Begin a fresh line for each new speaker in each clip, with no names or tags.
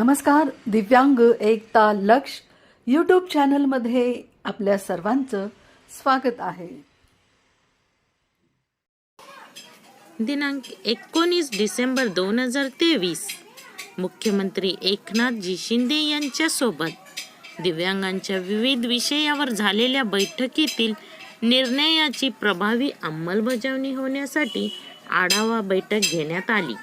नमस्कार दिव्यांग एकता लक्ष यूट्यूब चॅनलमध्ये आपल्या सर्वांचं स्वागत आहे.
दिनांक एकोणीस डिसेंबर दोन हजार तेवीस. मुख्यमंत्री एकनाथजी शिंदे यांच्यासोबत दिव्यांगांच्या विविध विषयावर झालेल्या बैठकीतील निर्णयाची प्रभावी अंमलबजावणी होण्यासाठी आढावा बैठक घेण्यात आली.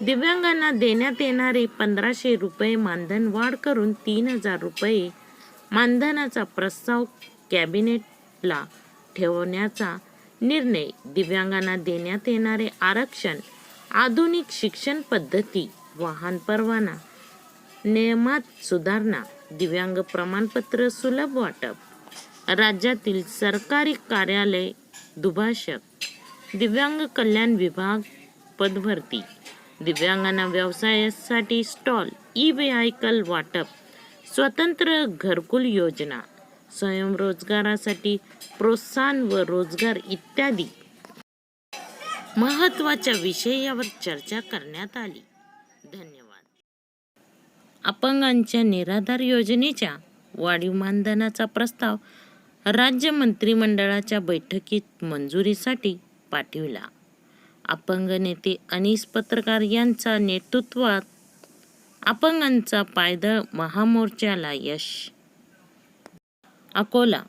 दिव्यांगांना देण्यात येणारे पंधराशे रुपये मानधन वाढ करून तीन हजार रुपये मानधनाचा प्रस्ताव कॅबिनेटला ठेवण्याचा निर्णय. दिव्यांगांना देण्यात येणारे आरक्षण आधुनिक शिक्षण पद्धती वाहन परवाना नियमात सुधारणा दिव्यांग प्रमाणपत्र सुलभ वाटप राज्यातील सरकारी कार्यालय दुभाषक दिव्यांग कल्याण विभाग पदभरती. दिव्यांगांना व्यवसायासाठी स्टॉल ई व्हेकल वाटप स्वतंत्र घरकुल योजना स्वयंरोजगारासाठी प्रोत्साहन व रोजगार इत्यादी. महत्त्वाच्या विषयावर चर्चा करण्यात आली. धन्यवाद. अपंगांच्या निराधार योजनेच्या वाढीव मानधनाचा प्रस्ताव राज्य मंत्रिमंडळाच्या बैठकीत मंजुरीसाठी पाठविला. अपंग नेते अनिस पत्रकार यांच्या नेतृत्वात अपंगांचा पायदळ महामोर्चाला यश. अकोला.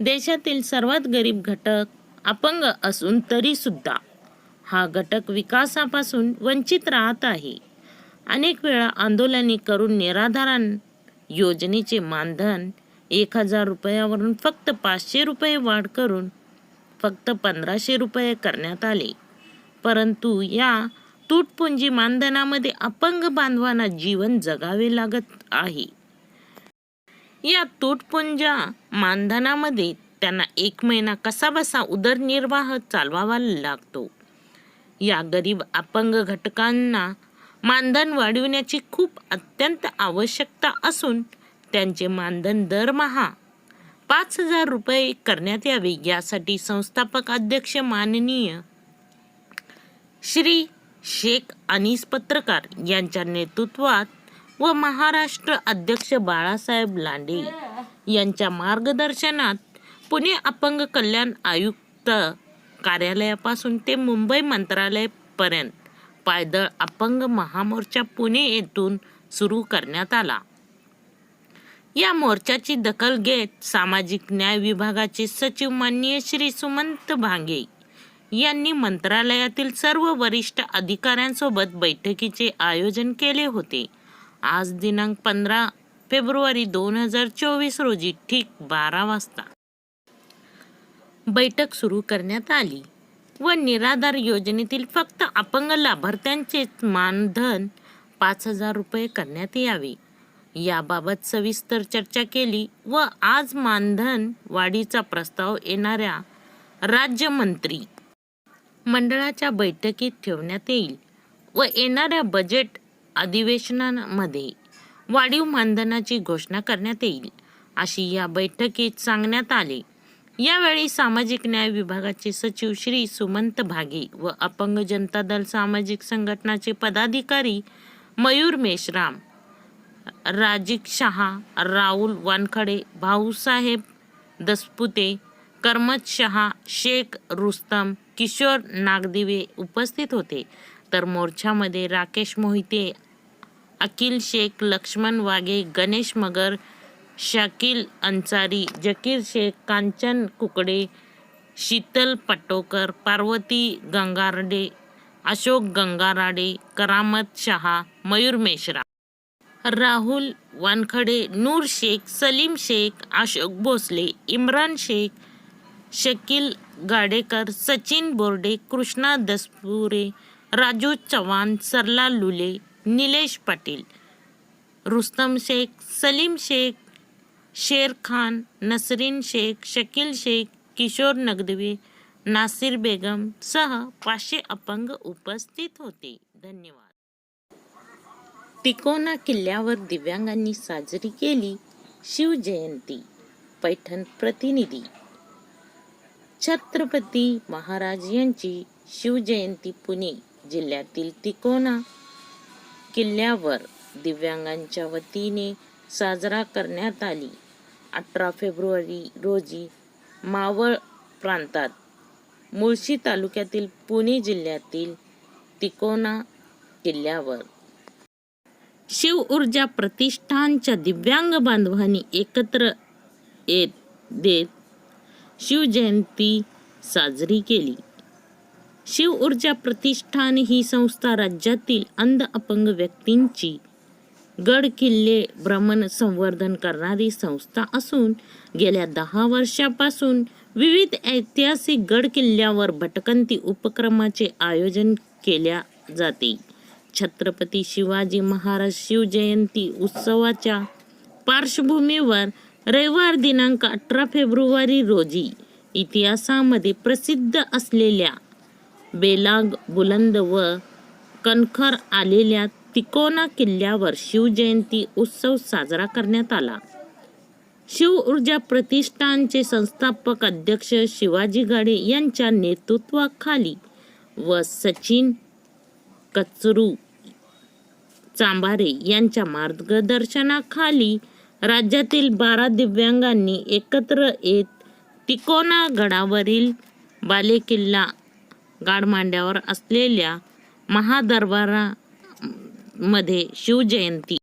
देशातील सर्वात गरीब घटक अपंग असून तरी सुद्धा हा घटक विकासापासून वंचित राहत आहे. अनेक वेळा आंदोलने करून निराधारण योजनेचे मानधन एक हजार रुपयावरून फक्त पाचशे रुपये वाढ करून फक्त पंधराशे रुपये करण्यात आले. परंतु या तुटपुंजी मानधनामध्ये अपंग बांधवांना जीवन जगावे लागत आहे. या तुटपुंजा मानधनामध्ये त्यांना एक महिना कसाबसा उदरनिर्वाह चालवावा लागतो. या गरीब अपंग घटकांना मानधन वाढविण्याची खूप अत्यंत आवश्यकता असून त्यांचे मानधन दरमहा पाच हजार रुपये करण्यात यावे यासाठी संस्थापक अध्यक्ष माननीय श्री शेख अनीस पत्रकार यांच्या नेतृत्वात व महाराष्ट्र अध्यक्ष बाळासाहेब लांडे यांच्या मार्गदर्शनात पुणे अपंग कल्याण आयुक्त कार्यालयापासून ते मुंबई मंत्रालयपर्यंत पायदळ अपंग महामोर्चा पुणे येथून सुरू करण्यात आला. या मोर्चाची दखल घेत सामाजिक न्याय विभागाचे सचिव माननीय श्री सुमंत भांगे यांनी मंत्रालयातील सर्व वरिष्ठ अधिकाऱ्यांसोबत बैठकीचे आयोजन केले होते. आज दिनांक पंधरा फेब्रुवारी दोन हजार चोवीस रोजी ठीक बारा वाजता बैठक सुरू करण्यात आली व निराधार योजनेतील फक्त अपंग लाभार्थ्यांचेच मानधन पाच हजार रुपये करण्यात यावे. याबाबत सविस्तर चर्चा केली व आज मानधन वाढीचा प्रस्ताव येणाऱ्या राज्यमंत्री मंडळाच्या बैठकीत ठेवण्यात येईल व येणाऱ्या बजेट अधिवेशनामध्ये वाढीव मानधनाची घोषणा करण्यात येईल अशी या बैठकीत सांगण्यात आले. यावेळी सामाजिक न्याय विभागाचे सचिव श्री सुमंत भागे व अपंग जनता दल सामाजिक संघटनाचे पदाधिकारी मयूर मेश्राम राजीक शहा राहुल वानखडे भाऊसाहेब दसपुते करमत शहा शेख रुस्तम किशोर नागदिवे उपस्थित होते. तर मोर्चामध्ये राकेश मोहिते अखिल शेख लक्ष्मण वाघे गणेश मगर शाकिल अन्सारी जकीर शेख कांचन कुकडे शीतल पटोकर पार्वती गंगारडे अशोक गंगाराडे करामत शहा मयूर मेश्रा राहुल वानखडे नूर शेख सलीम शेख अशोक भोसले इम्रान शेख शकील गाडेकर सचिन बोर्डे कृष्णा दसपुरे राजू चव्हाण सरला लुले निलेश पाटील रुस्तम शेख सलीम शेख शेर खान नसरीन शेख शकील शेख किशोर नगदवे नासिर बेगम सह पाचशे अपंग उपस्थित होते. धन्यवाद. तिकोना किल्ल्यावर दिव्यांगांनी साजरी केली शिवजयंती. पैठण प्रतिनिधी छत्रपती महाराज यांची शिवजयंती पुणे जिल्ह्यातील तिकोना किल्ल्यावर दिव्यांगांच्या वतीने साजरा करण्यात आली. अठरा फेब्रुवारी रोजी मावळ प्रांतात मुळशी तालुक्यातील पुणे जिल्ह्यातील तिकोना किल्ल्यावर शिव ऊर्जा प्रतिष्ठानच्या दिव्यांग बांधवांनी एकत्र येत देत शिवजयंती साजरी केली. शिव ऊर्जा प्रतिष्ठान ही संस्था राज्यातील अंध अपंग व्यक्तींची गड किल्ले भ्रमण संवर्धन करणारी संस्था असून गेल्या दहा वर्षापासून विविध ऐतिहासिक गड किल्ल्यावर भटकंती उपक्रमाचे आयोजन केल्या जाते. छत्रपती शिवाजी महाराज शिवजयंती उत्सवाच्या पार्श्वभूमीवर रविवार दिनांक अठरा फेब्रुवारी रोजी इतिहासामध्ये प्रसिद्ध असलेल्या बेलाग बुलंद व कणखर आलेल्या तिकोना किल्ल्यावर शिवजयंती उत्सव साजरा करण्यात आला. शिव ऊर्जा प्रतिष्ठानचे संस्थापक अध्यक्ष शिवाजी गाडे यांच्या नेतृत्वाखाली व सचिन कचरू चांबारे यांच्या मार्गदर्शनाखाली राज्यातील बारा दिव्यांगांनी एकत्र येत तिकोना गडावरील बालेकिल्ला गाडमांड्यावर असलेल्या महादरबारामध्ये शिवजयंती.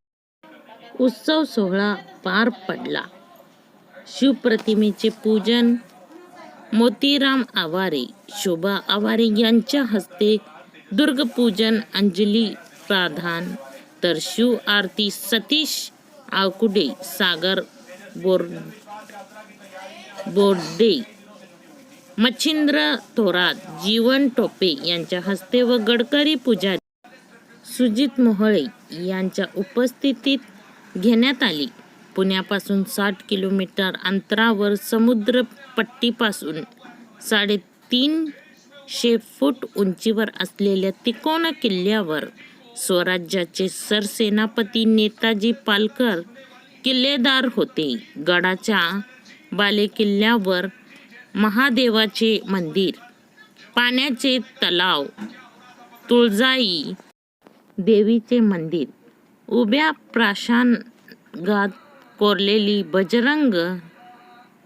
उत्सव सोहळा पार पडला. शिवप्रतिमेचे पूजन मोतीराम आवारे शोभा आवारे यांच्या हस्ते दुर्गपूजन अंजली प्रधान तर शिव आरती सतीश आवकुडे सागर बोर बोर्डे मच्छिंद्र थोरात जीवन टोपे यांच्या हस्ते व गडकरी पुजारी सुजित मोहळे यांच्या उपस्थितीत घेण्यात आली. पुण्यापासून साठ किलोमीटर अंतरावर समुद्रपट्टीपासून साडेतीनशे फूट उंचीवर असलेल्या तिकोना किल्ल्यावर स्वराज्याचे सरसेनापती नेताजी पालकर किल्लेदार होते. गडाच्या बालेकिल्ल्यावर महादेवाचे मंदिर पाण्याचे तलाव तुळजाई देवीचे मंदिर उभ्या प्राशांगात कोरलेली बजरंग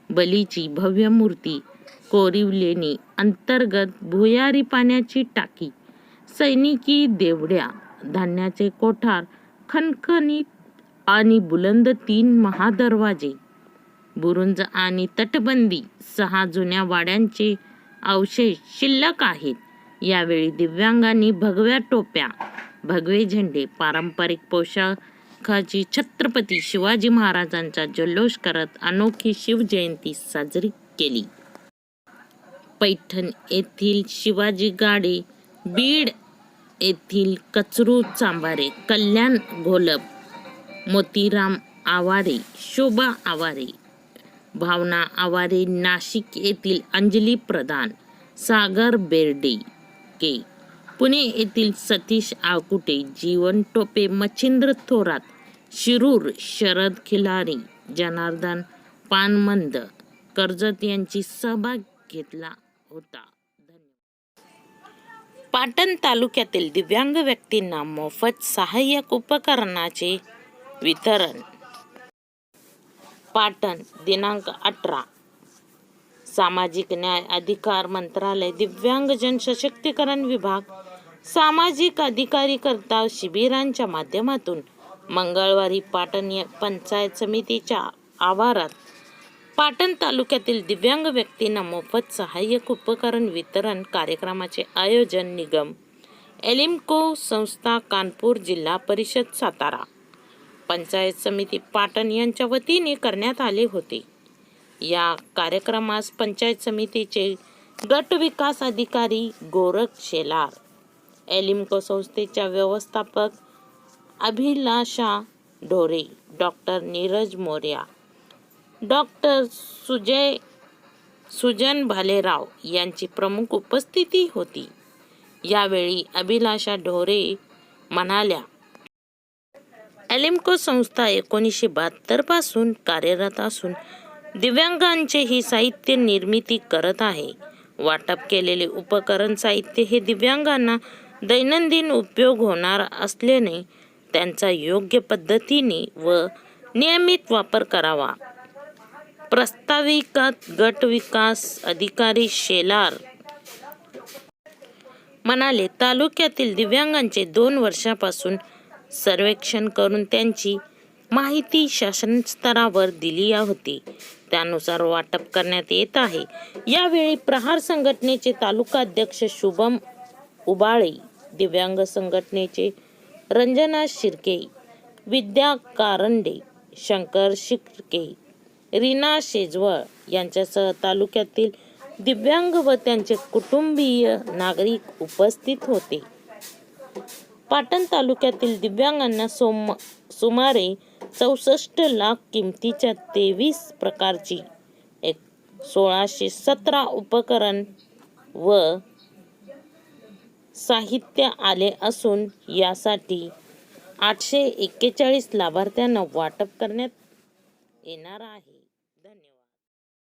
बलीची भव्य मूर्ती कोरिवलेनी अंतर्गत भुयारी पाण्याची टाकी सैनिकी देवड्या धान्याचे कोठार खणखणीत आणि बुलंद तीन महादरवाजे बुरुंज आणि तटबंदी सहा जुन्या वाड्यांचे अवशेष शिल्लक आहेत. यावेळी दिव्यांगांनी भगव्या टोप्या भगवे झेंडे पारंपरिक पोशाखाची छत्रपती शिवाजी महाराजांचा जल्लोष करत अनोखी शिवजयंती साजरी केली. पैठण येथील शिवाजी गाडे बीड येथील कचरू चांबारे कल्याण घोलप मोतीराम आवारे शोभा आवारे भावना आवारे नाशिक येथील अंजली प्रधान सागर बेर्डे के पुणे येथील सतीश आकुटे जीवन टोपे मच्छिंद्र थोरात शिरूर शरद खिलारी जनार्दन पानमंद कर्जत यांची सहभाग घेतला होता. पाटण तालुक्यातील दिव्यांग व्यक्तींना मोफत सहाय्यक उपकरणाचे वितरण. पाटण दिनांक अठरा. सामाजिक न्याय अधिकार मंत्रालय दिव्यांगजन सशक्तीकरण विभाग सामाजिक अधिकारी करता शिबिरांच्या माध्यमातून मंगळवारी पाटण पंचायत समितीच्या आवारात पाटण तालुक्यातील दिव्यांग व्यक्तींना मोफत सहाय्यक उपकरण वितरण कार्यक्रमाचे आयोजन निगम एलिम्को संस्था कानपूर जिल्हा परिषद सातारा. पंचायत समिती पाटण यांच्या वतीने करण्यात आले होते. या कार्यक्रमास पंचायत समितीचे गट विकास अधिकारी गोरख शेलार एलिम्को संस्थेच्या व्यवस्थापक अभिलाषा ढोरे डॉक्टर नीरज मोर्या डॉक्टर सुजय सुजन भालेराव यांची प्रमुख उपस्थिती होती. यावेळी अभिलाषा ढोरे म्हणाल्या एलिम्को संस्था एकोणीसशे बहात्तरपासून कार्यरत असून दिव्यांगांचे ही साहित्य निर्मिती करत आहे. वाटप केलेले उपकरण साहित्य हे दिव्यांगांना दैनंदिन उपयोग होणार असल्याने त्यांचा योग्य पद्धतीने व नियमित वापर करावा. प्रस्ताविकात गट विकास अधिकारी शेलार. म्हणाले तालुक्यातील दिव्यांगांचे दोन वर्षापासून सर्वेक्षण करून त्यांची माहिती शासन स्तरावर दिली होती. त्यानुसार वाटप करण्यात येत आहे. यावेळी प्रहार संघटनेचे तालुका अध्यक्ष शुभम उबाळे दिव्यांग संघटनेचे रंजना शिर्के विद्या कारंडे शंकर शिर्के रीना शेजवळ यांच्यासह तालुक्यातील दिव्यांग व त्यांचे कुटुंबीय नागरिक उपस्थित होते. पाटण तालुक्यातील दिव्यांगांना सोम सुमारे चौसष्ट लाख किमतीच्या तेवीस प्रकारची एक सोळाशे सतरा उपकरण व साहित्य आले असून यासाठी आठशे एक्केचाळीस लाभार्थ्यांना वाटप करण्यात येणार आहे.